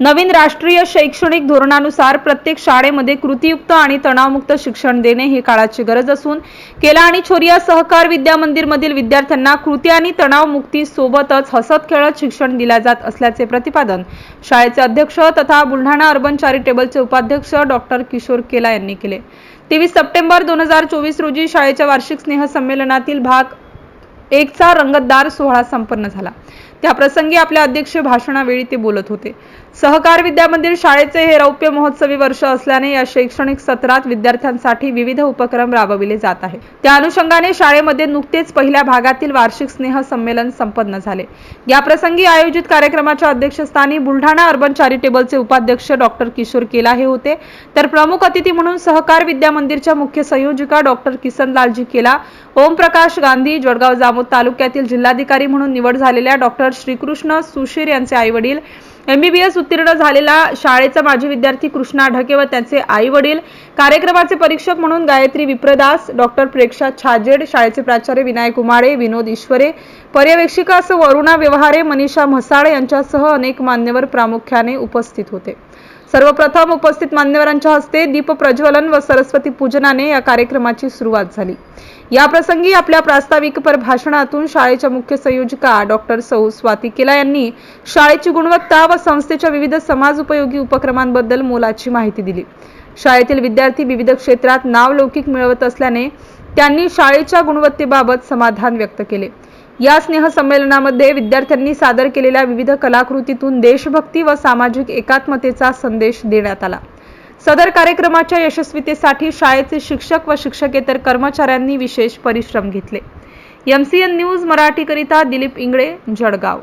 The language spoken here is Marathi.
नवीन राष्ट्रीय शैक्षणिक धोरणानुसार प्रत्येक शाळेमध्ये कृतीयुक्त आणि तणावमुक्त शिक्षण देणे ही काळाची गरज असून केला आणि छोरिया सहकार विद्या मंदिरमधील विद्यार्थ्यांना कृती आणि तणावमुक्ती सोबतच हसत खेळत शिक्षण दिल्या जात असल्याचे प्रतिपादन शाळेचे अध्यक्ष तथा बुलढाणा अर्बन चॅरिटेबलचे उपाध्यक्ष डॉक्टर किशोर केला यांनी केले. तेवीस सप्टेंबर दोन हजार चोवीस रोजी शाळेच्या वार्षिक स्नेह संमेलनातील भाग एकचा रंगतदार सोहळा संपन्न झाला. त्याप्रसंगी आपल्या अध्यक्ष भाषणावेळी ते बोलत होते. सहकार विद्या मंदिर शाळेचे हे रौप्य महोत्सवी वर्ष असल्याने या शैक्षणिक सत्रात विद्यार्थ्यांसाठी विविध उपक्रम राबविले जात आहे त्या अनुषंगाने शाळेमध्ये नुकतेच पहिल्या भागातील वार्षिक स्नेह संमेलन संपन्न झाले. या प्रसंगी आयोजित कार्यक्रमाच्या अध्यक्षस्थानी बुलढाणा अर्बन चॅरिटेबलचे उपाध्यक्ष डॉक्टर किशोर केला हे होते. तर प्रमुख अतिथी म्हणून सहकार विद्या मंदिरच्या मुख्य संयोजिका डॉक्टर किसनलालजी केला ओमप्रकाश गांधी जळगाव जामोद तालुक्यातील जिल्हाधिकारी म्हणून निवड झालेल्या डॉक्टर श्रीकृष्ण सुशीर यांचे आई वडील एमबीबीएस उत्तीर्ण झालेला शाळेचा माजी विद्यार्थी कृष्णा ढके व त्यांचे आई वडील कार्यक्रमाचे परीक्षक म्हणून गायत्री विप्रदास डॉक्टर प्रेक्षा छाजेड शाळेचे प्राचार्य विनायक उमाळे विनोद ईश्वरे पर्यवेक्षिका असं वरुणा व्यवहारे मनीषा म्हसाळ यांच्यासह अनेक मान्यवर प्रामुख्याने उपस्थित होते. सर्वप्रथम उपस्थित मान्यवरांच्या हस्ते दीप प्रज्वलन व सरस्वती पूजनाने या कार्यक्रमाची सुरुवात झाली. याप्रसंगी आपल्या प्रास्ताविक पर भाषणातून शाळेच्या मुख्य संयोजिका डॉक्टर सौ स्वाती केला यांनी शाळेची गुणवत्ता व संस्थेच्या विविध समाज उपयोगी उपक्रमांबद्दल मोलाची माहिती दिली. शाळेतील विद्यार्थी विविध क्षेत्रात नावलौकिक मिळवत असल्याने त्यांनी शाळेच्या गुणवत्तेबाबत समाधान व्यक्त केले. या स्नेहसंमेलनामध्ये विद्यार्थ्यांनी सादर केलेल्या विविध कलाकृतीतून देशभक्ती व सामाजिक एकात्मतेचा संदेश देण्यात आला. सदर कार्यक्रमाच्या यशस्वीतेसाठी शाळेचे शिक्षक व शिक्षकेतर कर्मचाऱ्यांनी विशेष परिश्रम घेतले. एम सी एन न्यूज मराठीकरिता दिलीप इंगळे जळगाव.